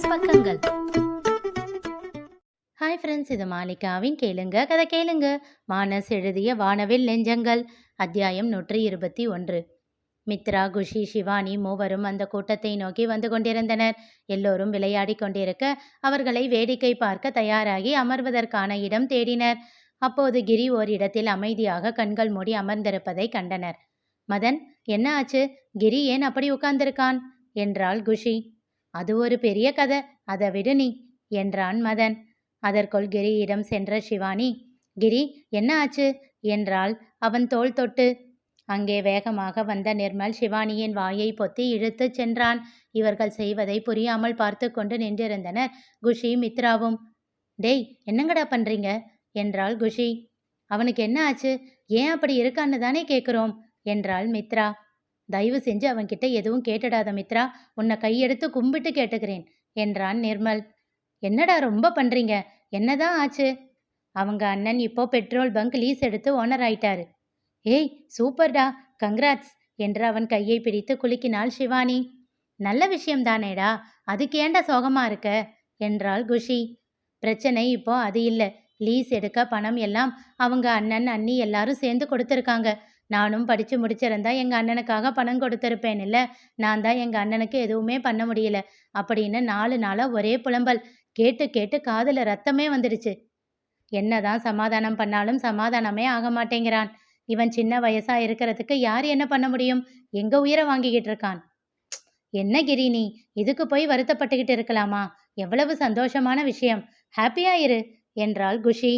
மானஸ் பக்கங்கள். Hi friends இது மாலிகாவின் கேளுங்க கதை கேளுங்க. மானஸ் எழுதிய வானவில் நெஞ்சங்கள் அத்தியாயம் நூற்றி இருபத்தி ஒன்று. மித்ரா குஷி சிவானி மூவரும் அந்த கூட்டத்தை நோக்கி வந்து கொண்டிருந்தனர். எல்லோரும் விளையாடி கொண்டிருக்க அவர்களை வேடிக்கை பார்க்க தயாராகி அமர்வதற்கான இடம் தேடினர். அப்போது கிரி ஓரிடத்தில் அமைதியாக கண்கள் மூடி அமர்ந்திருப்பதை கண்டனர். மதன் என்ன ஆச்சு? கிரி ஏன் அப்படி உட்கார்ந்திருக்கான்? என்றாள் குஷி. அது ஒரு பெரிய கதை. அதை விடு நீ என்றான் மதன். அதற்குள் கிரியிடம் சென்ற சிவானி கிரி என்ன ஆச்சு? என்றாள். அவன் தோல் தொட்டு அங்கே வேகமாக வந்த நிர்மல் சிவானியின் வாயை பொத்தி இழுத்துச் சென்றான். இவர்கள் செய்வதை புரியாமல் பார்த்து கொண்டு நின்றிருந்தனர் குஷி மித்ராவும். டேய் என்னங்கடா பண்றீங்க? என்றாள் குஷி. அவனுக்கு என்ன ஆச்சு? ஏன் அப்படி இருக்கான்னு தானே கேட்குறோம் என்றாள் மித்ரா. தயவு செஞ்சு அவன்கிட்ட எதுவும் கேட்டுடாத மித்ரா. உன்னை கையெடுத்து கும்பிட்டு கேட்டுக்கிறேன் என்றான் நிர்மல். என்னடா ரொம்ப பண்றீங்க? என்னதான் ஆச்சு? அவங்க அண்ணன் இப்போ பெட்ரோல் பங்க் லீஸ் எடுத்து ஓனர் ஆயிட்டாரு. ஏய் சூப்பர்டா கங்க்ராட்ஸ் என்று அவன் கையை பிடித்து குலுக்கினாள் சிவானி நல்ல விஷயம் தானேடா அதுக்கு ஏன்டா சோகமா இருக்க? என்றாள் குஷி. பிரச்சனை இப்போ அது இல்லை லீஸ் எடுக்க பணம் எல்லாம் அவங்க அண்ணன் அண்ணி எல்லாரும் சேர்ந்து கொடுத்துருக்காங்க. நானும் படித்து முடிச்சிருந்தா எங்கள் அண்ணனுக்காக பணம் கொடுத்துருப்பேன் இல்லை நான் தான் எங்கள் அண்ணனுக்கு எதுவுமே பண்ண முடியல. அப்படின்னு நாலு நாளாக ஒரே புலம்பல். கேட்டு கேட்டு காதில் ரத்தமே வந்துடுச்சு என்னதான் சமாதானம் பண்ணாலும் சமாதானமே ஆக மாட்டேங்கிறான். இவன் சின்ன வயசா இருக்கிறதுக்கு யார் என்ன பண்ண முடியும்? எங்க உயிரை வாங்கிக்கிட்டு இருக்கான்? என்ன கிரினி இதுக்கு போய் வருத்தப்பட்டுக்கிட்டு இருக்கலாமா? எவ்வளவு சந்தோஷமான விஷயம். ஹாப்பியா இரு என்றாள் குஷி.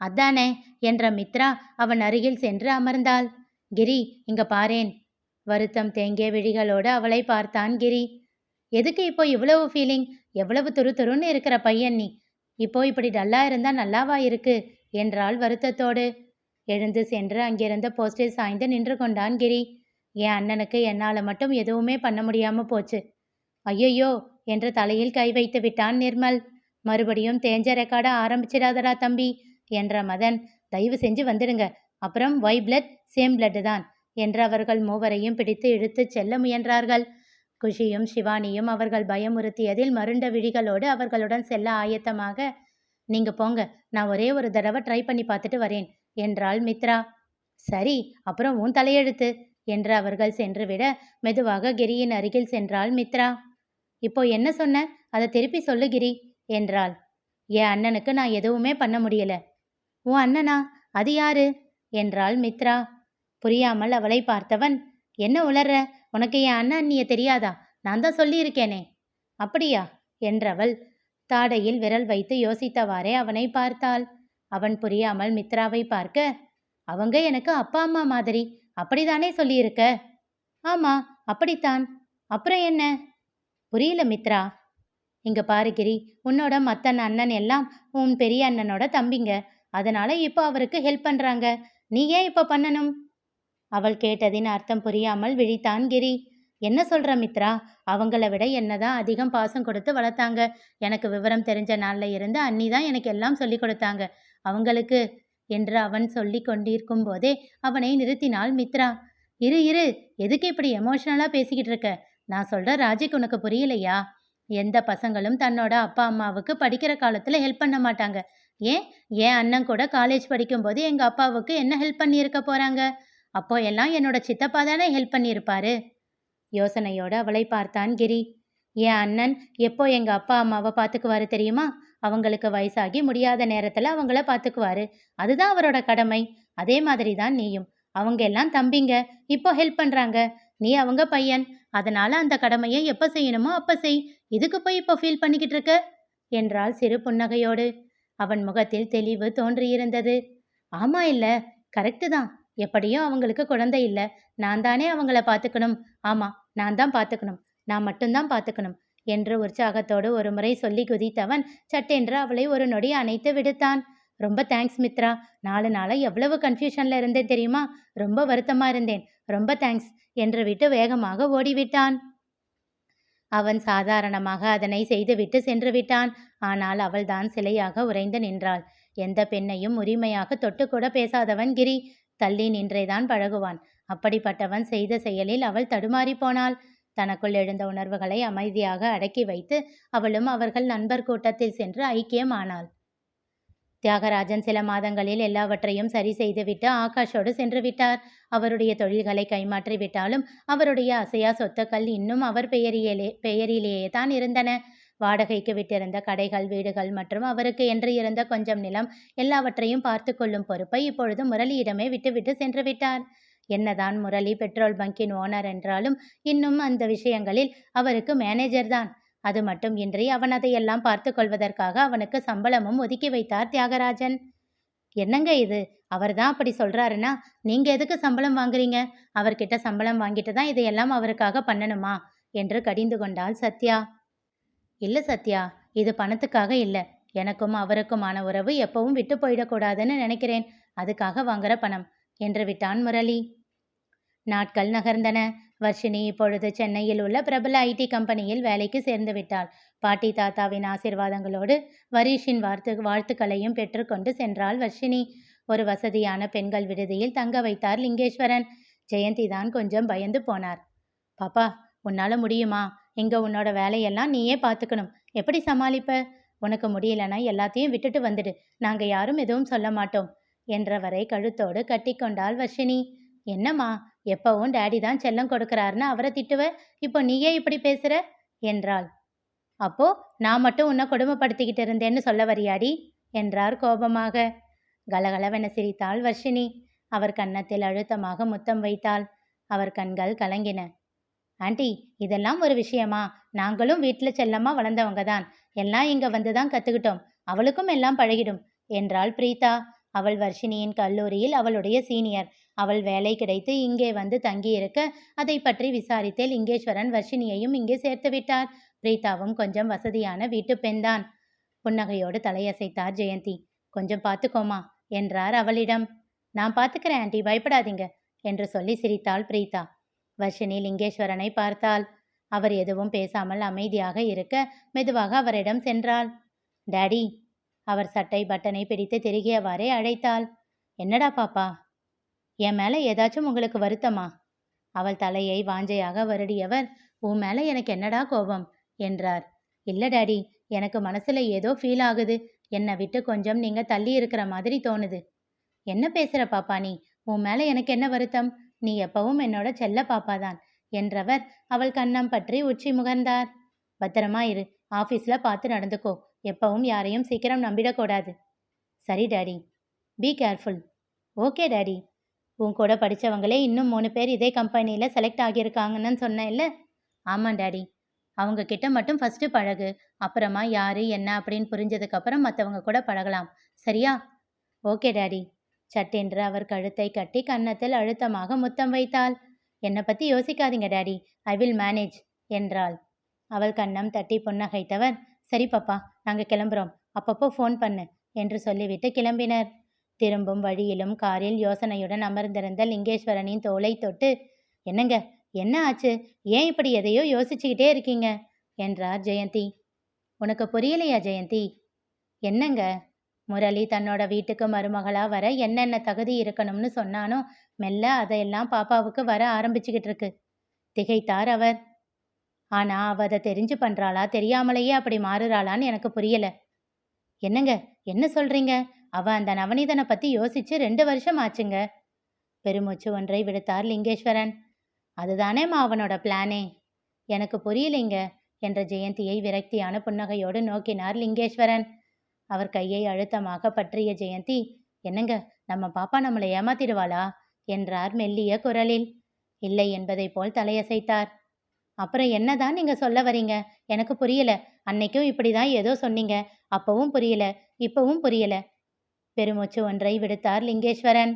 அதானே? என்ற மித்ரா அவன் அருகில் சென்று அமர்ந்தாள். கிரி இங்க பாரேன். வருத்தம் தேங்கிய விழிகளோடு அவளை பார்த்தான் கிரி. எதுக்கு இப்போ இவ்வளவு ஃபீலிங் எவ்வளவு துரு துருன்னு இருக்கிற பையன் நீ. இப்போ இப்படி டல்லா இருந்தா நல்லாவா இருக்கு? என்றாள் வருத்தத்தோடு. எழுந்து சென்று அங்கிருந்த போஸ்டில் சாய்ந்து நின்று கொண்டான் கிரி. என் அண்ணனுக்கு என்னால் மட்டும் எதுவுமே பண்ண முடியாம போச்சு. ஐயையோ! என்று தலையில் கை வைத்து விட்டான் நிர்மல். மறுபடியும் தேஞ்ச ரெக்கார்ட ஆரம்பிச்சிடாதடா தம்பி. என்ற மதன் தயவு செஞ்சு வந்துடுங்க. அப்புறம் ஒய் பிளட் சேம் பிளட் தான் என்று அவர்கள் மூவரையும் பிடித்து இழுத்துச் செல்ல முயன்றார்கள். குஷியும் சிவானியும் அவர்கள் பயமுறுத்தியதில் மருண்ட விழிகளோடு அவர்களுடன் செல்ல ஆயத்தமாக நீங்க போங்க. நான் ஒரே ஒரு தடவை ட்ரை பண்ணி பார்த்துட்டு வரேன் என்றாள் மித்ரா. சரி அப்புறம் உன் தலையெழுத்து என்று அவர்கள் சென்றுவிட மெதுவாக கிரியின் அருகில் சென்றாள் மித்ரா. இப்போ என்ன சொன்ன? அதை திருப்பி சொல்லு கிரி என்றாள். என் அண்ணனுக்கு நான் எதுவுமே பண்ண முடியல. உன் அண்ணனா? அது யாரு? என்றாள் மித்ரா. புரியாமல் அவளை பார்த்தவன் என்ன உளற உனக்கு என் அண்ணன் அண்ணிய தெரியாதா? நான் தான் சொல்லியிருக்கேனே. அப்படியா? என்றவள் தாடையில் விரல் வைத்து யோசித்தவாறே அவனை பார்த்தாள். அவன் புரியாமல் மித்ராவை பார்க்க அவங்க எனக்கு அப்பா அம்மா மாதிரி. அப்படிதானே சொல்லியிருக்க? ஆமா அப்படித்தான். அப்புறம் என்ன? புரியல மித்ரா. இங்க பாருகிரி உன்னோட மத்தன் அண்ணன் எல்லாம் உன் பெரிய அண்ணனோட தம்பிங்க. அதனால இப்போ அவருக்கு ஹெல்ப் பண்ணுறாங்க நீ ஏன் இப்போ பண்ணணும்? அவள் கேட்டதின் அர்த்தம் புரியாமல் விழித்தான் கிரி. என்ன சொல்ற மித்ரா? அவங்கள விட என்னதான் அதிகம் பாசம் கொடுத்து வளர்த்தாங்க. எனக்கு விவரம் தெரிஞ்ச நாள்ல இருந்து அண்ணி தான் எனக்கு எல்லாம் சொல்லி கொடுத்தாங்க. அவங்களுக்கு என்று அவன் சொல்லி கொண்டிருக்கும் போதே அவனை நிறுத்தினாள் மித்ரா. இரு இரு. எதுக்கு இப்படி எமோஷனலா பேசிக்கிட்டு இருக்க? நான் சொல்ற ராஜிக் உனக்கு புரியலையா? எந்த பசங்களும் தன்னோட அப்பா அம்மாவுக்கு படிக்கிற காலத்துல ஹெல்ப் பண்ண மாட்டாங்க. ஏன்? என் அண்ணன் கூட காலேஜ் படிக்கும்போது எங்க அப்பாவுக்கு என்ன ஹெல்ப் பண்ணியிருக்க போறாங்க? அப்போ எல்லாம் என்னோட சித்தப்பா தானே ஹெல்ப் பண்ணியிருப்பாரு. யோசனையோடு அவளை பார்த்தான் கிரி. என் அண்ணன் எப்போ எங்க அப்பா அம்மாவை பார்த்துக்குவாரு தெரியுமா? அவங்களுக்கு வயசாகி முடியாத நேரத்தில் அவங்கள பார்த்துக்குவாரு. அதுதான் அவரோட கடமை. அதே மாதிரி தான் நீயும். அவங்க எல்லாம் தம்பிங்க. இப்போ ஹெல்ப் பண்ணுறாங்க நீ அவங்க பையன். அதனால அந்த கடமையை எப்போ செய்யணுமோ அப்போ செய். இதுக்கு போய் இப்போ ஃபீல் பண்ணிக்கிட்டு இருக்க? என்றாள் சிறு புன்னகையோடு. அவன் முகத்தில் தெளிவு தோன்றியிருந்தது. ஆமா இல்ல கரெக்டு தான். எப்படியும் அவங்களுக்கு குழந்தை இல்லை. நான் தானே அவங்கள பார்த்துக்கணும். ஆமா நான் தான் பாத்துக்கணும் நான் மட்டும்தான் பார்த்துக்கணும் என்று உற்சாகத்தோடு ஒரு முறை சொல்லி குதித்தவன் சட்டென்று அவளை ஒரு நொடி அணைத்து விடுத்தான். ரொம்ப தேங்க்ஸ் மித்ரா. நாலு நாளா எவ்வளவு கன்ஃபியூஷன்ல இருந்தேன் தெரியுமா? ரொம்ப வருத்தமா இருந்தேன். ரொம்ப தேங்க்ஸ் என்று விட்டு வேகமாக ஓடிவிட்டான். அவன் சாதாரணமாக அதனை செய்துவிட்டு சென்று விட்டான். ஆனால் அவள்தான் சிலையாக உறைந்து நின்றாள். எந்த பெண்ணையும் உரிமையாக தொட்டுக்கூட பேசாதவன் கிரி. தள்ளி நின்றேதான் பழகுவான். அப்படிப்பட்டவன் செய்த செயலில் அவள் தடுமாறி போனாள். தனக்குள் எழுந்த உணர்வுகளை அமைதியாக அடக்கி வைத்து அவளும் அவர்கள் நண்பர் கூட்டத்தில் சென்று ஐக்கியமானாள். தியாகராஜன் சில மாதங்களில் எல்லாவற்றையும் சரி செய்துவிட்டு ஆகாஷோடு சென்று விட்டார். அவருடைய தொழில்களை கைமாற்றி விட்டாலும் அவருடைய அசையா சொத்துக்கள் இன்னும் அவர் பெயரிலே பெயரிலேயே தான் இருந்தன. வாடகைக்கு விட்டிருந்த கடைகள் வீடுகள் மற்றும் அவருக்கு என்று இருந்த கொஞ்சம் நிலம் எல்லாவற்றையும் பார்த்து கொள்ளும் பொறுப்பை இப்பொழுது முரளியிடமே விட்டுவிட்டு சென்று விட்டார். என்னதான் முரளி பெட்ரோல் பங்கின் ஓனர் என்றாலும் இன்னும் அந்த விஷயங்களில் அவருக்கு மேனேஜர் தான். அது மட்டும் இன்றி அவன் அதையெல்லாம் பார்த்து கொள்வதற்காக அவனுக்கு சம்பளமும் ஒதுக்கி வைத்தார் தியாகராஜன். என்னங்க இது? அவர் தான் அப்படி சொல்றாருன்னா நீங்க எதுக்கு சம்பளம் வாங்குறீங்க? அவர்கிட்ட சம்பளம் வாங்கிட்டு தான் இதையெல்லாம் அவருக்காக பண்ணணுமா? என்று கடிந்து கொண்டாள் சத்யா. இல்ல சத்யா இது பணத்துக்காக இல்ல. எனக்கும் அவருக்குமான உறவு எப்பவும் விட்டு போயிடக்கூடாதுன்னு நினைக்கிறேன். அதுக்காக வாங்குற பணம் என்று விட்டான் முரளி. நாட்கள் நகர்ந்தன. வர்ஷினி இப்பொழுது சென்னையில் உள்ள பிரபல ஐடி கம்பெனியில் வேலைக்கு சேர்ந்து விட்டாள். பாட்டி தாத்தாவின் ஆசிர்வாதங்களோடு வரீஷின் வாழ்த்து வாழ்த்துக்களையும் பெற்றுக்கொண்டு சென்றாள் வர்ஷினி. ஒரு வசதியான பெண்கள் விடுதியில் தங்க வைத்தார் லிங்கேஸ்வரன். ஜெயந்தி தான் கொஞ்சம் பயந்து போனார். பாப்பா உன்னால முடியுமா? இங்க உன்னோட வேலையெல்லாம் நீயே பார்த்துக்கணும் எப்படி சமாளிப்ப? உனக்கு முடியலன்னா எல்லாத்தையும் விட்டுட்டு வந்துடு. நாங்க யாரும் எதுவும் சொல்ல மாட்டோம் என்றவரை கழுத்தோடு கட்டிக்கொண்டாள் வர்ஷினி. என்னம்மா எப்பவும் டேடி தான் செல்லம் கொடுக்கறாருன்னு அவரை திட்டுவ? இப்போ நீயே இப்படி பேசுற? என்றாள். அப்போ நான் மட்டும் உன்னை கொடுமைப்படுத்திக்கிட்டு இருந்தேன்னு சொல்ல வரியாடி? என்றார் கோபமாக. கலகலவென சிரித்தாள் வர்ஷினி. அவர் கன்னத்தில் அழுத்தமாக முத்தம் வைத்தாள். அவர் கண்கள் கலங்கின. ஆண்டி இதெல்லாம் ஒரு விஷயமா? நாங்களும் வீட்டில் செல்லமா வளர்ந்தவங்க தான். எல்லாம் இங்க வந்து தான் கத்துக்கிட்டோம். அவளுக்கும் எல்லாம் பழகிடும் என்றாள் பிரீதா அவள் வர்ஷினியின் கல்லூரியில் அவளுடைய சீனியர். அவள் வேலை கிடைத்து இங்கே வந்து தங்கியிருக்க அதை பற்றி விசாரித்தே லிங்கேஸ்வரன் வர்ஷினியையும் இங்கே சேர்த்து விட்டார். பிரீதாவும் கொஞ்சம் வசதியான வீட்டு பெண்தான். புன்னகையோடு தலையசைத்தார் ஜெயந்தி. கொஞ்சம் பார்த்துக்கோமா என்றார் அவளிடம். நான் பார்த்துக்கிறேன் ஆண்டி பயப்படாதீங்க என்று சொல்லி சிரித்தாள் பிரீதா. வர்ஷினி லிங்கேஸ்வரனை பார்த்தாள். அவர் எதுவும் பேசாமல் அமைதியாக இருக்க மெதுவாக அவரிடம் சென்றாள். டாடி அவர் சட்டை பட்டனை பிடித்து திருகியவாறே அழைத்தாள். என்னடா பாப்பா என் மேலே ஏதாச்சும் உங்களுக்கு வருத்தமா? அவள் தலையை வாஞ்சையாக வருடியவர் உன் மேலே எனக்கு என்னடா கோபம்? என்றார். இல்லை டாடி எனக்கு மனசுல ஏதோ ஃபீல் ஆகுது. என்னை விட்டு கொஞ்சம் நீங்க தள்ளி இருக்கிற மாதிரி தோணுது. என்ன பேசுற பாப்பா நீ? உன் மேல எனக்கு என்ன வருத்தம்? நீ எப்பவும் என்னோட செல்ல பாப்பாதான் என்றவர் அவள் கண்ணம் பற்றி உச்சி முகர்ந்தார். பத்திரமா இரு ஆஃபீஸில் பார்த்து நடந்துக்கோ. எப்பவும் யாரையும் சீக்கிரம் நம்பிடக்கூடாது சரி daddy be careful okay daddy. உன் கூட படித்தவங்களே இன்னும் மூணு பேர் இதே கம்பெனியில் செலக்ட் ஆகியிருக்காங்கன்னு சொன்னேன் இல்லை ஆமாம் டாடி. அவங்க கிட்ட மட்டும் ஃபஸ்ட்டு பழகு. அப்புறமா யார் என்ன அப்படின்னு புரிஞ்சதுக்கப்புறம் மற்றவங்க கூட பழகலாம். சரியா? Okay daddy. சட்டென்று அவர் கழுத்தை கட்டி கன்னத்தில் அழுத்தமாக முத்தம் வைத்தாள். என்னை பற்றி யோசிக்காதீங்க டாடி. ஐ வில் மேனேஜ் என்றாள். அவள் கன்னம் தட்டி புன்னகைத்தவர் சரி பாப்பா. நாங்கள் கிளம்புறோம். அப்பப்போ ஃபோன் பண்ணு என்று சொல்லிவிட்டு கிளம்பினர். திரும்பும் வழியிலும் காரில் யோசனையுடன் அமர்ந்திருந்த லிங்கேஸ்வரனின் தோலை தொட்டு என்னங்க என்ன ஆச்சு? ஏன் இப்படி எதையோ யோசிச்சுக்கிட்டே இருக்கீங்க? என்றார் ஜெயந்தி. உனக்கு புரியலையா ஜெயந்தி? என்னங்க? முரளி தன்னோட வீட்டுக்கு மருமகளா வர என்னென்ன தகுதி இருக்கணும்னு சொன்னானோ மெல்ல அதையெல்லாம் பாப்பாவுக்கு வர ஆரம்பிச்சுக்கிட்டு இருக்கு திகைத்தார் அவர். ஆனா அவ அதை தெரிஞ்சு பண்றாளா? தெரியாமலேயே அப்படி மாறுறாளான்னு எனக்கு புரியல. என்னங்க என்ன சொல்றீங்க? அவ அந்த நவநீதனை பத்தி யோசிச்சு ரெண்டு வருஷம் ஆச்சுங்க. பெருமூச்சு ஒன்றை விடுத்தார் லிங்கேஸ்வரன். அதுதானேம்மா அவனோட பிளானே? எனக்கு புரியலைங்க என்ற ஜெயந்தியை விரக்தியான புன்னகையோடு நோக்கினார் லிங்கேஸ்வரன். அவர் கையை அழுத்தமாக பற்றிய ஜெயந்தி என்னங்க நம்ம பாப்பா நம்மளை ஏமாத்திடுவாளா? என்றார் மெல்லிய குரலில். இல்லை என்பதைப் போல் தலையசைத்தார். அப்புறம் என்னதான் நீங்க சொல்ல வரீங்க? எனக்கு புரியல. அன்னைக்கும் இப்படிதான் ஏதோ சொன்னீங்க. அப்பவும் புரியல. இப்பவும் புரியல. பெருமூச்சு ஒன்றை விடுத்தார் லிங்கேஸ்வரன்.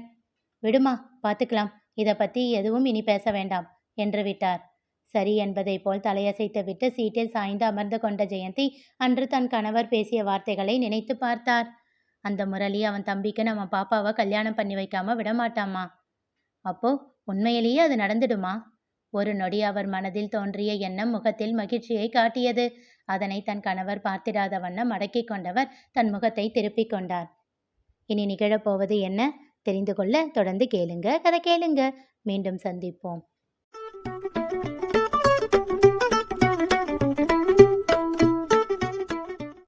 விடுமா பார்த்துக்கலாம். இதை பற்றி எதுவும் இனி பேச வேண்டாம் என்று விட்டார். சரி என்பதை போல் தலையசைத்து விட்டு சீட்டில் சாய்ந்து அமர்ந்து கொண்ட ஜெயந்தி அன்று தன் கணவர் பேசிய வார்த்தைகளை நினைத்து பார்த்தார். அந்த முரளி அவன் தம்பிக்கு நம்ம பாப்பாவை கல்யாணம் பண்ணி வைக்காம விடமாட்டாமா அப்போ உண்மையிலேயே அது நடந்துடுமா? ஒரு நொடி அவர் மனதில் தோன்றிய எண்ணம் முகத்தில் மகிழ்ச்சியை காட்டியது. அதனை தன் கணவர் பார்த்திடாத வண்ணம் அடக்கிக் கொண்டவர் தன் முகத்தை திருப்பிக் கொண்டார். இனி நிகழப்போவது என்ன? தெரிந்து கொள்ள தொடர்ந்து கேளுங்க. கதை கேளுங்க. மீண்டும் சந்திப்போம்.